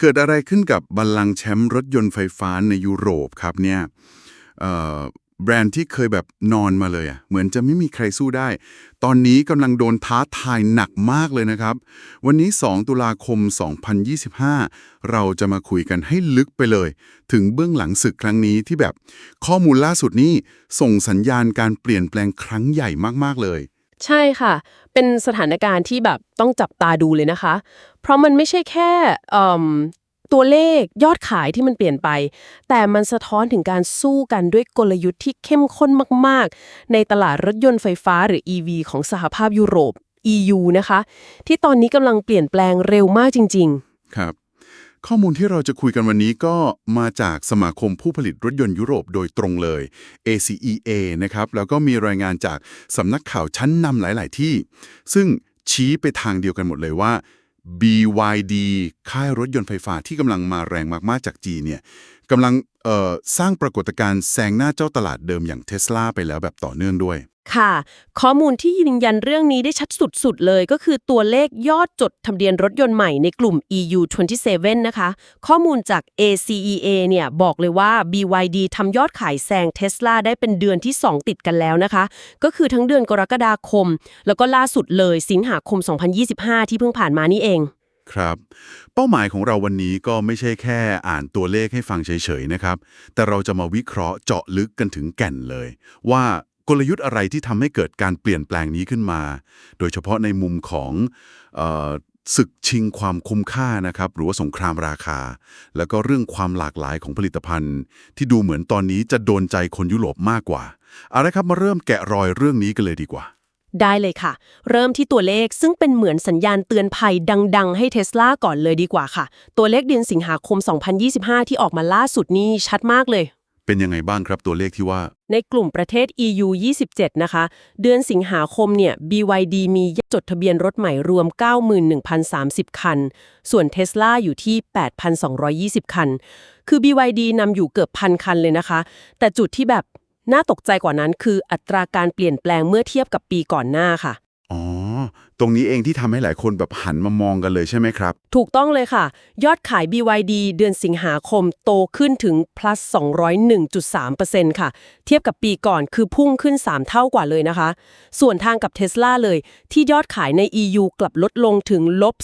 เกิดอะไรขึ้นกับบัลลังก์แชมป์รถยนต์ไฟฟ้าในยุโรปครับเนี่ยแบรนด์ที่เคยแบบนอนมาเลยอะเหมือนจะไม่มีใครสู้ได้ ตอนนี้กำลังโดนท้าทายหนักมากเลยนะครับ วันนี้ 2 ตุลาคม 2025 เราจะมาคุยกันให้ลึกไปเลย ถึงเบื้องหลังศึกครั้งนี้ที่แบบข้อมูลล่าสุดนี้ส่งสัญญาณการเปลี่ยนแปลงครั้งใหญ่มากๆเลย ใช่ค่ะ เป็นสถานการณ์ที่แบบต้องจับตาดูเลยนะคะ เพราะมันไม่ใช่แค่เอิ่มตัวเลขยอดขายที่มันเปลี่ยนไป แต่มันสะท้อนถึงการสู้กันด้วยกลยุทธ์ที่เข้มข้นมาก ๆ ในตลาดรถยนต์ไฟฟ้าหรือ EV ของสหภาพยุโรป EU นะคะ ที่ตอนนี้กำลังเปลี่ยนแปลงเร็วมากจริงครับ ข้อมูลที่เราจะคุยกันวันนี้ก็มาจากสมาคมผู้ผลิตรถยนต์ยุโรปโดยตรงเลย ACEA นะครับ แล้วก็มีรายงานจากสำนักข่าวชั้นนำหลาย ๆ ที่ ซึ่งชี้ไปทางเดียวกันหมดเลยว่า BYD ค่ายรถยนต์ไฟฟ้าที่กำลังมาแรงมาก ๆ จากจีนเนี่ยกำลังสร้างปรากฏการณ์แซงหน้าเจ้าตลาดเดิมอย่างเท s l a ไปแล้วแบบต่อเนื่องด้วย ค่ะ ข้อมูลที่ยืนยันเรื่องนี้ได้ชัดสุดๆ เลยก็คือตัวเลขยอดจดทะเบียนรถยนต์ใหม่ในกลุ่ม EU 27นะคะ ข้อมูลจาก ACEA เนี่ยบอกเลยว่า BYD ทำยอดขายแซง Tesla ได้เป็นเดือนที่ 2 ติดกันแล้วนะคะ ก็คือทั้งเดือนกรกฎาคม แล้วก็ล่าสุดเลยสิงหาคม 2025 ที่เพิ่งผ่านมานี่เองครับ เป้าหมายของเราวันนี้ก็ไม่ใช่แค่อ่านตัวเลขให้ฟังเฉยๆนะครับ แต่เราจะมาวิเคราะห์เจาะลึกกันถึงแก่นเลย ว่า กลยุทธ์อะไรที่ทำให้เกิดการเปลี่ยนแปลงนี้ขึ้นมา โดยเฉพาะในมุมของศึกชิงความคุ้มค่านะครับหรือว่าสงครามราคา แล้วก็เรื่องความหลากหลายของผลิตภัณฑ์ ที่ดูเหมือนตอนนี้จะโดนใจคนยุโรปมากกว่าเอาละครับมาเริ่มแกะรอยเรื่องนี้กันเลยดีกว่า ได้เลยค่ะ เริ่มที่ตัวเลขซึ่งเป็นเหมือนสัญญาณเตือนภัยดัง ๆ ให้เทสลาก่อนเลยดีกว่าค่ะ ตัวเลขเดือนสิงหาคม 2025 ที่ออกมาล่าสุดนี่ชัดมากเลย เป็นยังไงบ้างครับตัวเลขที่ว่า ในกลุ่มประเทศ EU 27 นะคะ เดือนสิงหาคมเนี่ย BYD มีจดทะเบียนรถใหม่รวม 91,030 คัน ส่วน Tesla อยู่ที่ 8,220 คัน คือ BYD นำอยู่เกือบพันคันเลยนะคะ แต่จุดที่แบบน่าตกใจกว่านั้นคืออัตราการเปลี่ยนแปลงเมื่อเทียบกับปีก่อนหน้าค่ะ ตรงนี้เองที่ทำให้หลายคนแบบหันมามองกันเลยใช่ไหมครับ ถูกต้องเลยค่ะ ยอดขาย BYD เดือนสิงหาคมโตขึ้นถึง plus 201.3%ค่ะ เทียบกับปีก่อนคือพุ่งขึ้น 3 เท่ากว่าเลยนะคะ ส่วนทางกับ Tesla เลย ที่ยอดขายใน EU กลับลดลงถึงลบ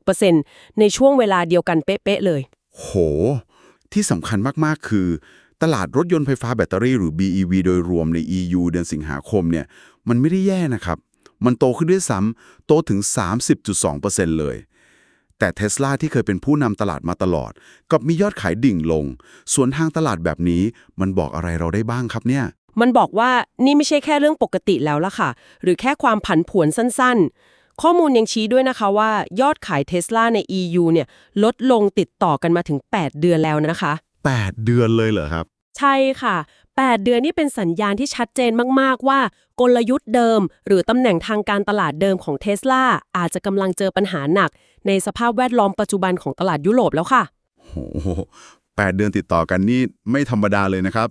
36.6%ในช่วงเวลาเดียวกันเป๊ะๆเลย โห ที่สำคัญมากๆคือตลาดรถยนต์ไฟฟ้าแบตเตอรี่หรือ BEV โดยรวมใน EU เดือนสิงหาคมเนี่ย มันไม่ได้แย่นะครับ มันโตขึ้นด้วยซ้ำโตถึง 30.2%เลย แต่ Tesla ที่เคยเป็นผู้นำตลาดมาตลอดกลับมียอดขายดิ่งลง ส่วนทางตลาดแบบนี้มันบอกอะไรเราได้บ้างครับเนี่ย มันบอกว่านี่ไม่ใช่แค่เรื่องปกติแล้วล่ะค่ะ หรือแค่ความผันผวนสั้นๆ ข้อมูลยังชี้ด้วยนะคะว่ายอดขายเทสลาใน EU เนี่ยลดลงติดต่อกันมาถึง 8 เดือนแล้วนะคะ 8 เดือนเลยเหรอครับ ใช่ค่ะ 8 เดือนนี่เป็นสัญญาณที่ชัดเจนมาก ๆ ว่า กลยุทธ์เดิม หรือตำแหน่งทางการตลาดเดิมของเทสลาอาจจะกำลังเจอปัญหาหนัก ในสภาพแวดล้อมปัจจุบันของตลาดยุโรปแล้วค่ะโหแปดเดือนติดต่อกันนี่ไม่ธรรมดาเลยนะครับ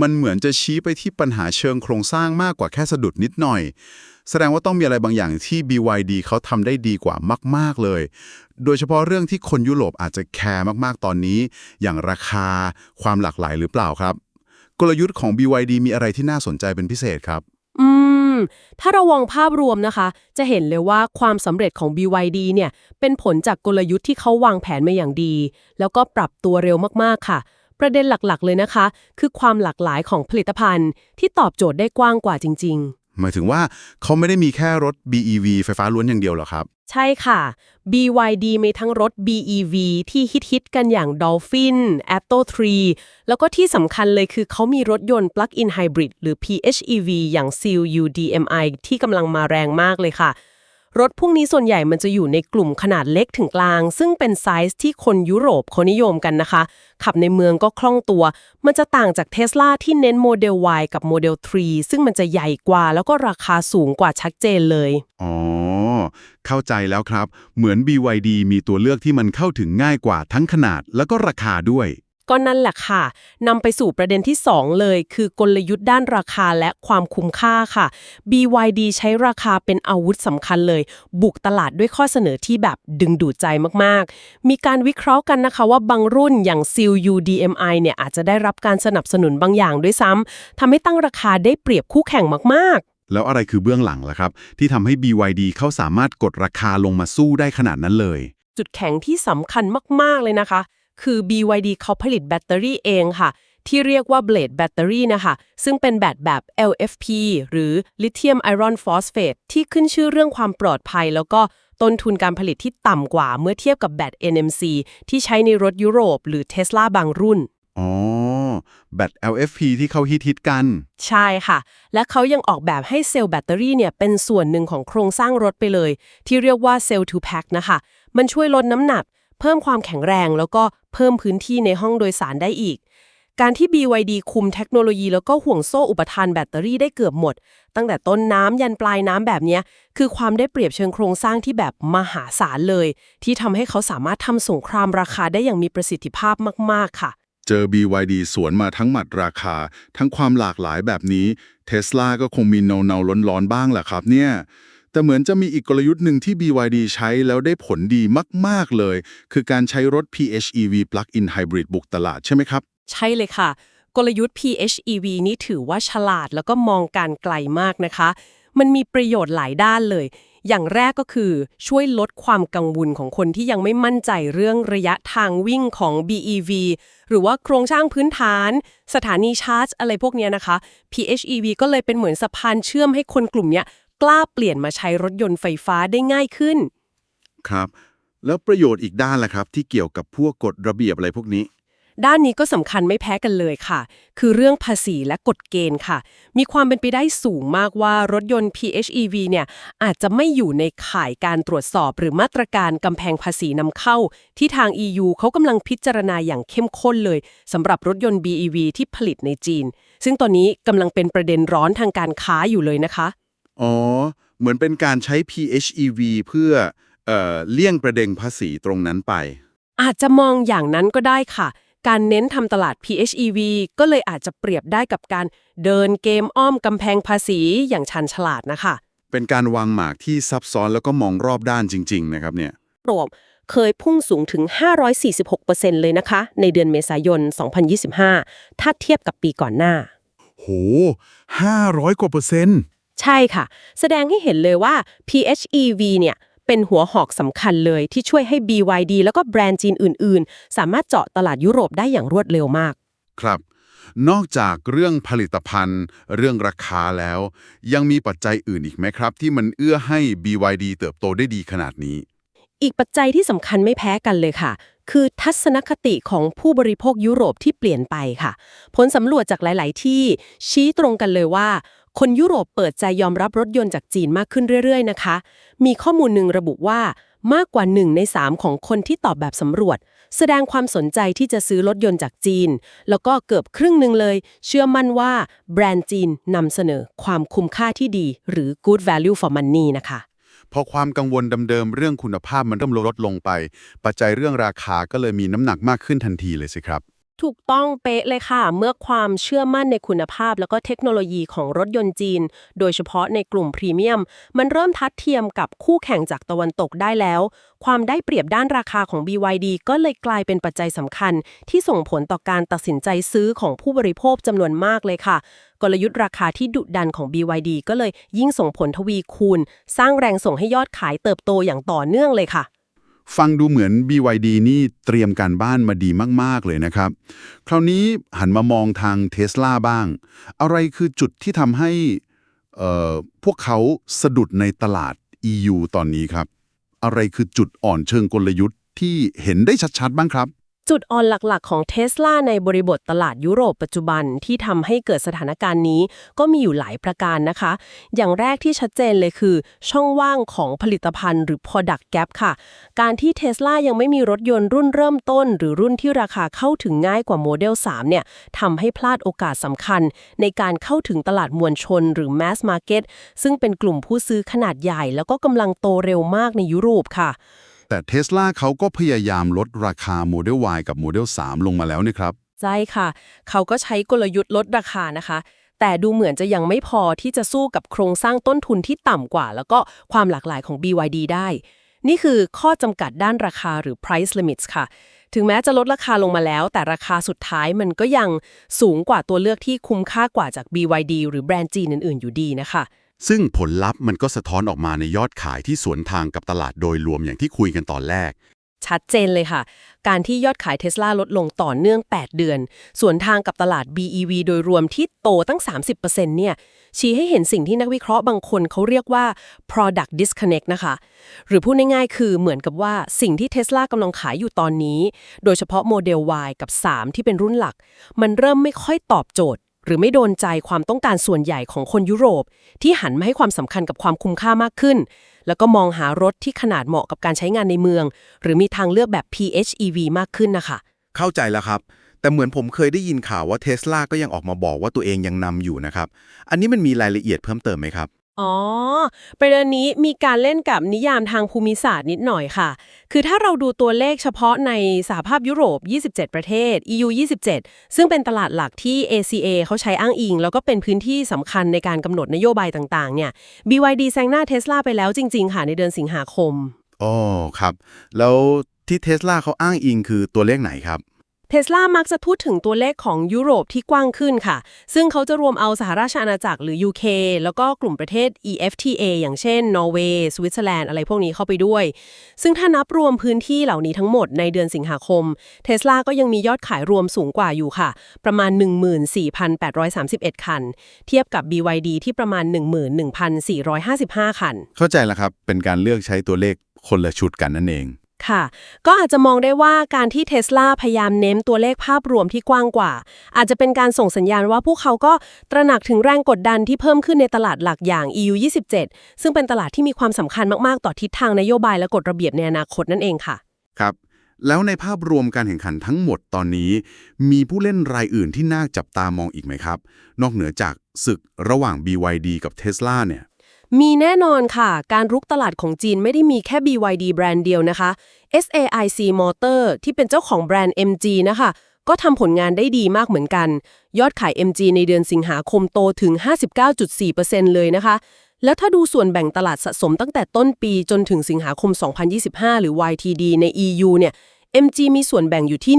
มันเหมือนจะชี้ไปที่ปัญหาเชิงโครงสร้างมากกว่าแค่สะดุดนิดหน่อย แสดงว่าต้องมีอะไรบางอย่างที่ BYD เขาทำได้ดีกว่ามาก ๆเลย โดยเฉพาะเรื่องที่คนยุโรปอาจจะแคร์มากๆตอนนี้ อย่างราคาความหลากหลายหรือเปล่าครับ กลยุทธ์ของ BYD มีอะไรที่น่าสนใจเป็นพิเศษครับ อืม ถ้าเราวองภาพรวมนะคะ จะเห็นเลยว่าความสำเร็จของ BYD เนี่ย เป็นผลจากกลยุทธ์ที่เขาวางแผนมาอย่างดี แล้วก็ปรับตัวเร็วมากๆค่ะ ประเด็นหลักๆ เลยนะคะ คือความหลากหลายของผลิตภัณฑ์ ที่ตอบโจทย์ได้กว้างกว่าจริงหมายถึงว่าเขาไม่ได้มีแค่รถ BEV ไฟฟ้าล้วนอย่างเดียวหรอครับๆ ใช่ค่ะ BYD มีทั้งรถ BEV ที่ฮิตๆกันอย่าง Dolphin, Atto 3 แล้วก็ที่สำคัญเลยคือเขามีรถยนต์ Plug-in Hybrid หรือ PHEV อย่าง Seal UDMI ที่กำลังมาแรงมากเลยค่ะ รถพวกนี้ส่วนใหญ่มันจะอยู่ในกลุ่มขนาดเล็กถึงกลาง ซึ่งเป็นไซส์ที่คนยุโรปเขานิยมกันนะคะ ขับในเมืองก็คล่องตัว มันจะต่างจาก Tesla ที่เน้นโมเดล Y กับโมเดล 3 ซึ่งมันจะใหญ่กว่าแล้วก็ราคาสูงกว่าชัดเจนเลย อ๋อ เข้าใจแล้วครับ เหมือน BYD มีตัวเลือกที่มันเข้าถึงง่ายกว่าทั้งขนาดแล้วก็ราคาด้วย ก็นั่นแหละค่ะนำไปสู่ประเด็นที่ 2 เลย คือกลยุทธ์ด้านราคาและความคุ้มค่าค่ะ BYD ใช้ราคาเป็นอาวุธสำคัญเลย บุกตลาดด้วยข้อเสนอที่แบบดึงดูดใจมากๆ มีการวิเคราะห์กันนะคะว่าบางรุ่นอย่าง SEAL UDMI เนี่ยอาจจะได้รับการสนับสนุนบางอย่างด้วยซ้ำทำให้ตั้งราคาได้เปรียบคู่แข่งมากๆแล้วอะไรคือเบื้องหลังล่ะครับ ที่ทำให้ BYD เขาสามารถกดราคาลงมาสู้ได้ขนาดนั้นเลย จุดแข็งที่สำคัญมาก ๆ เลยนะคะ คือ BYD เขาผลิตแบตเตอรี่เองค่ะ ที่เรียกว่า Blade Battery นะคะ ซึ่งเป็นแบตแบบ LFP หรือ Lithium Iron Phosphate ที่ขึ้นชื่อเรื่องความปลอดภัย แล้วก็ต้นทุนการผลิตที่ต่ำกว่าเมื่อเทียบกับแบต NMC ที่ใช้ในรถยุโรป หรือ Tesla บางรุ่นอ๋อ แบต LFP ที่เขาฮิตฮิตๆกัน ใช่ค่ะ และเขายังออกแบบให้เซลล์แบตเตอรี่เนี่ยเป็นส่วนหนึ่งของโครงสร้างรถไปเลย ที่เรียกว่าเซลล์ to pack นะคะ มันช่วยลดน้ำหนัก เพิ่มความแข็งแรงแล้วก็เพิ่มพื้นที่ในห้องโดยสารได้อีก การที่ BYD คุมเทคโนโลยีแล้วก็ห่วงโซ่อุปทานแบตเตอรี่ได้เกือบหมด ตั้งแต่ต้นน้ำยันปลายน้ำแบบนี้คือความได้เปรียบเชิงโครงสร้างที่แบบมหาศาลเลย ที่ทำให้เขาสามารถทำสงครามราคาได้อย่างมีประสิทธิภาพมาก ๆ ค่ะเจอ BYD สวนมาทั้งหมัดราคา ทั้งความหลากหลายแบบนี้ Tesla ก็คงมีเนาเนาๆร้อนๆบ้างแหละครับเนี่ย แต่เหมือนจะมีอีกกลยุทธ์หนึ่งที่ BYD ใช้แล้วได้ผลดีมาก ๆ เลย คือการใช้รถ PHEV Plug-in Hybrid บุกตลาดใช่ไหมครับ ใช่เลยค่ะ กลยุทธ์ PHEV นี่ถือว่าฉลาดแล้วก็มองการไกลมากนะคะ มันมีประโยชน์หลายด้านเลย อย่างแรกก็คือช่วยลดความกังวลของคนที่ยังไม่มั่นใจเรื่องระยะทางวิ่งของ BEV หรือว่าโครงสร้างพื้นฐาน สถานีชาร์จ อะไรพวกนี้นะคะ PHEV ก็เลยเป็นเหมือนสะพานเชื่อมให้คนกลุ่มนี้ กล้าเปลี่ยนมาใช้รถยนต์ไฟฟ้าได้ง่ายขึ้น ครับ แล้วประโยชน์อีกด้านล่ะครับ ที่เกี่ยวกับพวกกฎระเบียบอะไรพวกนี้ ด้านนี้ก็สำคัญไม่แพ้กันเลยค่ะ คือเรื่องภาษีและกฎเกณฑ์ค่ะ มีความเป็นไปได้สูงมากว่ารถยนต์ PHEV เนี่ยอาจจะไม่อยู่ในข่ายการตรวจสอบหรือมาตรการกำแพงภาษีนำเข้า ที่ทาง EU เขากำลังพิจารณาอย่างเข้มข้นเลยสำหรับรถยนต์ BEV ที่ผลิตในจีน ซึ่งตอนนี้กำลังเป็นประเด็นร้อนทางการค้าอยู่เลยนะคะ อ๋อ เหมือนเป็นการใช้ PHEV เพื่อเอ่อเลี่ยงประเด็นภาษีตรงนั้นไป อาจจะมองอย่างนั้นก็ได้ค่ะ การเน้นทำตลาด PHEV ก็เลยอาจจะเปรียบได้กับการเดินเกมอ้อมกำแพงภาษีอย่างชันฉลาดนะคะเป็นการวางหมากที่ซับซ้อนแล้วก็มองรอบด้านจริง ๆ นะครับเนี่ยรวมเคยพุ่งสูงถึง 546%เลยนะคะ ในเดือนเมษายน 2025 ถ้าเทียบกับปีก่อนหน้า โห 500 กว่าเปอร์เซ็นต์ ใช่ค่ะ แสดงให้เห็นเลยว่า PHEV เนี่ยเป็นหัวหอกสำคัญเลยที่ช่วยให้ BYD แล้วก็แบรนด์จีนอื่น ๆ สามารถเจาะตลาดยุโรปได้อย่างรวดเร็วมาก ครับ นอกจากเรื่องผลิตภัณฑ์ เรื่องราคาแล้ว ยังมีปัจจัยอื่นอีกไหมครับ ที่มันเอื้อให้ BYD เติบโตได้ดีขนาดนี้ อีกปัจจัยที่สำคัญไม่แพ้กันเลยค่ะ คือทัศนคติของผู้บริโภคยุโรปที่เปลี่ยนไปค่ะ ผลสำรวจจากหลาย ๆ ที่ชี้ตรงกันเลยว่า คนยุโรปเปิดใจยอมรับรถยนต์จากจีนมากขึ้นเรื่อย ๆ นะคะ มีข้อมูลหนึ่งระบุว่ามากกว่า1ใน3ของคนที่ตอบแบบสำรวจ แสดงความสนใจที่จะซื้อรถยนต์จากจีน แล้วก็เกือบครึ่งหนึ่งเลย เชื่อมั่นว่าแบรนด์จีนนำเสนอความคุ้มค่าที่ดี หรือ good value for money นะคะพอความกังวลเดิมๆเรื่องคุณภาพมันเริ่มลดลงไป ปัจจัยเรื่องราคาก็เลยมีน้ำหนักมากขึ้นทันทีเลยสิครับ ถูกต้องเป๊ะเลยค่ะ เมื่อความเชื่อมั่นในคุณภาพ แล้วก็เทคโนโลยีของรถยนต์จีน โดยเฉพาะในกลุ่มพรีเมียม มันเริ่มทัดเทียมกับคู่แข่งจากตะวันตกได้แล้ว ความได้เปรียบด้านราคาของ BYD ก็เลยกลายเป็นปัจจัยสำคัญ ที่ส่งผลต่อการตัดสินใจซื้อของผู้บริโภคจำนวนมากเลยค่ะ กลยุทธ์ราคาที่ดุดันของ BYD ก็เลยยิ่งส่งผลทวีคูณ สร้างแรงส่งให้ยอดขายเติบโตอย่างต่อเนื่องเลยค่ะ ฟังดูเหมือน BYD นี่เตรียมการบ้านมาดีมาก ๆ เลยนะครับ คราวนี้หันมามองทางเท s l a บ้าง อะไรคือจุดที่ทำให้เอ่อพวกเขาสะดุดในตลาด EU ตอนนี้ครับ อะไรคือจุดอ่อนเชิงกลยุทธ์ที่เห็นได้ชัด ๆ บ้างครับ จุดอ่อนหลักๆ ของเท s l a ในบริบทตลาดยุโรปปัจจุบันที่ทำให้เกิดสถานการณ์นี้ ก็มีอยู่หลายประการนะคะ อย่างแรกที่ชัดเจนเลยคือ ช่องว่างของผลิตภัณฑ์หรือ product gap ค่ะ การที่เท s l a ยังไม่มีรถยนต์รุ่นเริ่มต้น หรือรุ่นที่ราคาเข้าถึงง่ายกว่าโมเดล 3 เนี่ยทำให้พลาดโอกาสสำคัญ ในการเข้าถึงตลาดมวลชน หรือ mass market ซึ่งเป็นกลุ่มผู้ซื้อขนาดใหญ่ แล้วก็กำลังโตเร็วมากในยุโรปค่ะ แต่เท s l a เขาก็พยายามลดราคา Model Y กับ Model 3 ลงมาแล้วนะครับ ใช่ค่ะ เขาก็ใช้กลยุทธ์ลดราคานะคะ แต่ดูเหมือนจะยังไม่พอที่จะสู้กับโครงสร้างต้นทุนที่ต่ำกว่า แล้วก็ความหลากหลายของ BYD ได้ นี่คือข้อจำกัดด้านราคาหรือ price limits ค่ะ ถึงแม้จะลดราคาลงมาแล้ว แต่ราคาสุดท้ายมันก็ยังสูงกว่าตัวเลือกที่คุ้มค่ากว่าจาก BYD หรือแบรนด์จีนอื่นๆอยู่ดีนะคะ ซึ่งผลลัพธ์มันก็สะท้อนออกมาในยอดขายที่สวนทางกับตลาดโดยรวมอย่างที่คุยกันตอนแรก ชัดเจนเลยค่ะ การที่ยอดขายเทสลาลดลงต่อเนื่อง 8 เดือนส่วนทางกับตลาด BEV โดยรวมที่โตตั้ง 30%เนี่ย ชี้ให้เห็นสิ่งที่นักวิเคราะห์บางคนเขาเรียกว่า product disconnect นะคะ หรือพูดง่ายๆ คือเหมือนกับว่าสิ่งที่เทสลากำลังขายอยู่ตอนนี้ โดยเฉพาะโมเดล Y กับ 3 ที่เป็นรุ่นหลัก มันเริ่มไม่ค่อยตอบโจทย์ หรือไม่โดนใจความต้องการส่วนใหญ่ของคนยุโรป ที่หันมาให้ความสำคัญกับความคุ้มค่ามากขึ้น แล้วก็มองหารถที่ขนาดเหมาะกับการใช้งานในเมือง หรือมีทางเลือกแบบ PHEV มากขึ้นนะคะ เข้าใจแล้วครับ แต่เหมือนผมเคยได้ยินข่าวว่าเทสลาก็ยังออกมาบอกว่าตัวเองยังนำอยู่นะครับ อันนี้มันมีรายละเอียดเพิ่มเติมไหมครับ อ๋อ ประเด็นนี้มีการเล่นกับนิยามทางภูมิศาสตร์นิดหน่อยค่ะ คือถ้าเราดูตัวเลขเฉพาะในสหภาพยุโรป 27 ประเทศ EU 27 ซึ่งเป็นตลาดหลักที่ ACA เขาใช้อ้างอิง แล้วก็เป็นพื้นที่สำคัญในการกำหนดนโยบายต่างๆ เนี่ย BYD แซงหน้าเทสลาไปแล้วจริง ๆ ค่ะ ในเดือนสิงหาคม อ๋อ ครับ แล้วที่เทสลาเขาอ้างอิงคือตัวเลขไหนครับ เทสลามักจะพูดถึงตัวเลขของยุโรปที่กว้างขึ้นค่ะ ซึ่งเขาจะรวมเอาสหราชอาณาจักรหรือ UK แล้วก็กลุ่มประเทศ EFTA อย่างเช่น นอร์เวย์ สวิตเซอร์แลนด์ อะไรพวกนี้เข้าไปด้วย ซึ่งถ้านับรวมพื้นที่เหล่านี้ทั้งหมดในเดือนสิงหาคม เทสลาก็ยังมียอดขายรวมสูงกว่าอยู่ค่ะ ประมาณ 14,831 คัน เทียบกับ BYD ที่ประมาณ 11,455 คัน เข้าใจแล้วครับ เป็นการเลือกใช้ตัวเลขคนละชุดกันนั่นเอง ค่ะ ก็อาจจะมองได้ว่าการที่เทสลาพยายามเน้นตัวเลขภาพรวมที่กว้างกว่า อาจจะเป็นการส่งสัญญาณว่าพวกเขาก็ตระหนักถึงแรงกดดันที่เพิ่มขึ้นในตลาดหลักอย่าง EU 27ซึ่งเป็นตลาดที่มีความสำคัญมากๆ ต่อทิศทางนโยบายและกฎระเบียบในอนาคตนั่นเองค่ะ ครับ แล้วในภาพรวมการแข่งขันทั้งหมดตอนนี้ มีผู้เล่นรายอื่นที่น่าจับตามองอีกไหมครับ นอกเหนือจากศึกระหว่าง BYD กับ Tesla เนี่ย มีแน่นอนค่ะ การรุกตลาดของจีนไม่ได้มีแค่ BYD แบรนด์เดียวนะคะ SAIC Motor ที่เป็นเจ้าของแบรนด์ MG นะคะ ก็ทำผลงานได้ดีมากเหมือนกัน ยอดขาย MG ในเดือนสิงหาคมโตถึง 59.4%เลยนะคะ แล้วถ้าดูส่วนแบ่งตลาดสะสมตั้งแต่ต้นปีจนถึงสิงหาคม 2025 หรือ YTD ใน EU เนี่ย MG มีส่วนแบ่งอยู่ที่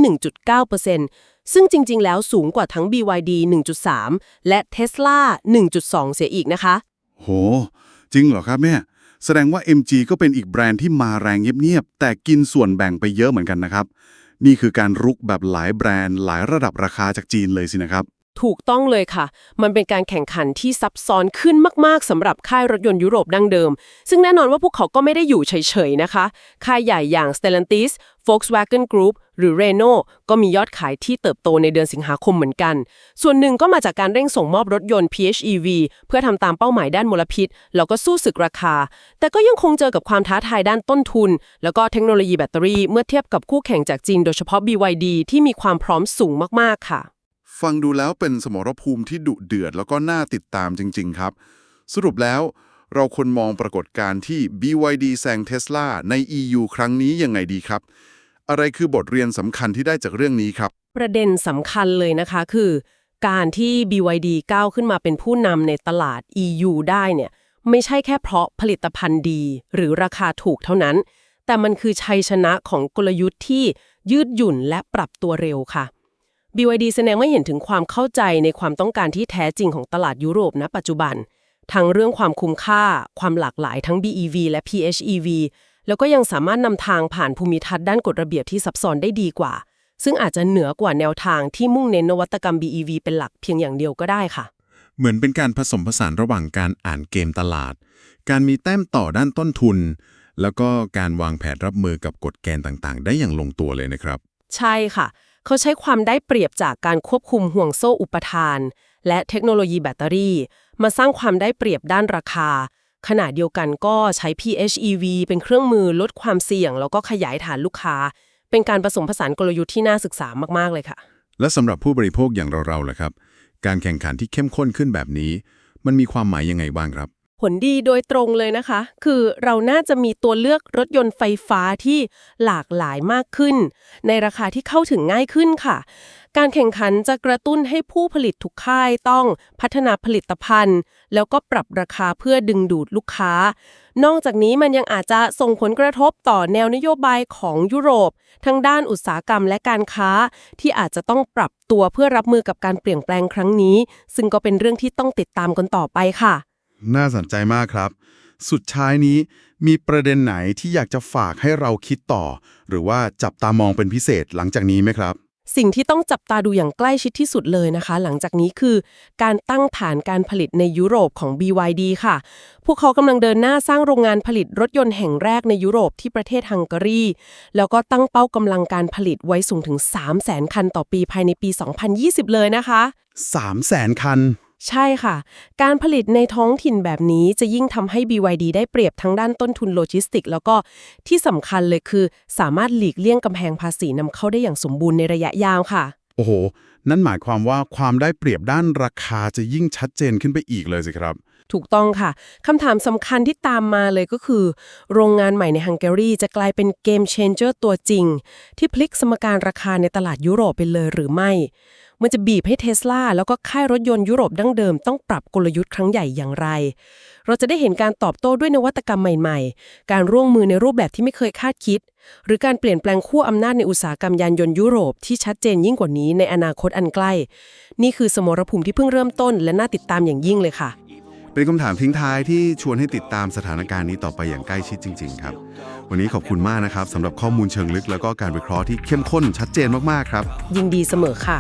1.9%ซึ่งจริง ๆ แล้วสูงกว่าทั้ง BYD 1.3 และ Tesla 1.2 เสียอีกนะคะ โห จริงเหรอครับแม่ แสดงว่า MG ก็เป็นอีกแบรนด์ที่มาแรงเงียบๆ แต่กินส่วนแบ่งไปเยอะเหมือนกันนะครับ นี่คือการรุกแบบหลายแบรนด์หลายระดับราคาจากจีนเลยสินะครับ ถูกต้องเลยค่ะ มันเป็นการแข่งขันที่ซับซ้อนขึ้นมากๆสำหรับค่ายรถยนต์ยุโรปดั้งเดิม ซึ่งแน่นอนว่าพวกเขาก็ไม่ได้อยู่เฉยๆนะคะ ค่ายใหญ่อย่าง Stellantis Volkswagen Group หรือ Renault ก็มียอดขายที่เติบโตในเดือนสิงหาคมเหมือนกัน ส่วนหนึ่งก็มาจากการเร่งส่งมอบรถยนต์ PHEV เพื่อทำตามเป้าหมายด้านมลพิษ แล้วก็สู้ศึกราคา แต่ก็ยังคงเจอกับความท้าทายด้านต้นทุน แล้วก็เทคโนโลยีแบตเตอรี่เมื่อเทียบกับคู่แข่งจากจีนโดยเฉพาะ BYD ที่มีความพร้อมสูงมากๆค่ะ ฟังดูแล้วเป็นสมรภูมิที่ดุเดือดแล้วก็น่าติดตามจริง ๆ ครับ สรุปแล้วเราควรมองปรากฏการณ์ที่ BYD แซง Tesla ใน EU ครั้งนี้ยังไงดีครับ อะไรคือบทเรียนสำคัญที่ได้จากเรื่องนี้ครับ ประเด็นสำคัญเลยนะคะคือ การที่ BYD ก้าวขึ้นมาเป็นผู้นำในตลาด EU ได้เนี่ยไม่ใช่แค่เพราะผลิตภัณฑ์ดี หรือราคาถูกเท่านั้น แต่มันคือชัยชนะของกลยุทธ์ที่ยืดหยุ่นและปรับตัวเร็วค่ะ BYD แสดงให้เห็นถึงความเข้าใจในความต้องการที่แท้จริงของตลาดยุโรปณปัจจุบัน ทั้งเรื่องความคุ้มค่า ความหลากหลายทั้ง BEV และ PHEV แล้วก็ยังสามารถนำทางผ่านภูมิทัศน์ด้านกฎระเบียบที่ซับซ้อนได้ดีกว่า ซึ่งอาจจะเหนือกว่าแนวทางที่มุ่งเน้นนวัตกรรม BEV เป็นหลักเพียงอย่างเดียวก็ได้ค่ะ เหมือนเป็นการผสมผสานระหว่างการอ่านเกมตลาด การมีแต้มต่อด้านต้นทุน แล้วก็การวางแผนรับมือกับกฎเกณฑ์ต่างๆ ได้อย่างลงตัวเลยนะครับ ใช่ค่ะ เขาใช้ความได้เปรียบจากการควบคุมห่วงโซ่อุปทาน และเทคโนโลยีแบตเตอรี่ มาสร้างความได้เปรียบด้านราคา ขณะเดียวกันก็ใช้ PHEV เป็นเครื่องมือลดความเสี่ยง แล้วก็ขยายฐานลูกค้า เป็นการผสมผสานกลยุทธ์ที่น่าศึกษามากๆเลยค่ะ และสำหรับผู้บริโภคอย่างเราๆล่ะครับ การแข่งขันที่เข้มข้นขึ้นแบบนี้ มันมีความหมายยังไงบ้างครับ ผลดีโดยตรงเลยนะคะ คือเราน่าจะมีตัวเลือกรถยนต์ไฟฟ้าที่หลากหลายมากขึ้น ในราคาที่เข้าถึงง่ายขึ้นค่ะ การแข่งขันจะกระตุ้นให้ผู้ผลิตทุกค่ายต้องพัฒนาผลิตภัณฑ์ แล้วก็ปรับราคาเพื่อดึงดูดลูกค้า นอกจากนี้มันยังอาจจะส่งผลกระทบต่อแนวนโยบายของยุโรป ทั้งด้านอุตสาหกรรมและการค้า ที่อาจจะต้องปรับตัวเพื่อรับมือกับการเปลี่ยนแปลงครั้งนี้ ซึ่งก็เป็นเรื่องที่ต้องติดตามกันต่อไปค่ะ น่าสนใจมากครับ สุดท้ายนี้มีประเด็นไหนที่อยากจะฝากให้เราคิดต่อ หรือว่าจับตามองเป็นพิเศษหลังจากนี้ไหมครับ สิ่งที่ต้องจับตาดูอย่างใกล้ชิดที่สุดเลยนะคะ หลังจากนี้คือการตั้งฐานการผลิตในยุโรปของ BYD ค่ะ พวกเขากำลังเดินหน้าสร้างโรงงานผลิตรถยนต์แห่งแรกในยุโรปที่ประเทศฮังการี แล้วก็ตั้งเป้ากำลังการผลิตไว้สูงถึง 3 0 0 0 0 0 คันต่อปีภายในปี 2020 เลยนะคะ 3 0 0แสนคัน ใช่ค่ะ การผลิตในท้องถิ่นแบบนี้จะยิ่งทำให้ BYD ได้เปรียบทั้งด้านต้นทุนโลจิสติก แล้วก็ที่สำคัญเลยคือ สามารถหลีกเลี่ยงกำแพงภาษีนำเข้าได้อย่างสมบูรณ์ในระยะยาวค่ะ โอ้โห นั่นหมายความว่าความได้เปรียบด้านราคาจะยิ่งชัดเจนขึ้นไปอีกเลยสิครับ ถูกต้องค่ะ คำถามสำคัญที่ตามมาเลยก็คือ โรงงานใหม่ในฮังการีจะกลายเป็นเกมเชนเจอร์ตัวจริง ที่พลิกสมการราคาในตลาดยุโรปไปเลยหรือไม่ มันจะบีบให้เทสลาแล้วก็ค่ายรถยนต์ยุโรปดั้งเดิมต้องปรับกลยุทธ์ครั้งใหญ่อย่างไร เราจะได้เห็นการตอบโต้ด้วยนวัตกรรมใหม่ๆ การร่วมมือในรูปแบบที่ไม่เคยคาดคิด หรือการเปลี่ยนแปลงขั้วอำนาจในอุตสาหกรรมยานยนต์ยุโรปที่ชัดเจนยิ่งกว่านี้ในอนาคตอันใกล้ นี่คือสมรภูมิที่เพิ่งเริ่มต้นและน่าติดตามอย่างยิ่งเลยค่ะ เป็นคำถามทิ้งท้ายที่ชวนให้ติดตามสถานการณ์นี้ต่อไปอย่างใกล้ชิดจริง ๆ ครับ วันนี้ขอบคุณมากนะครับสำหรับข้อมูลเชิงลึกแล้วก็การวิเคราะห์ที่เข้มข้นชัดเจนมากๆครับ ยินดีเสมอค่ะ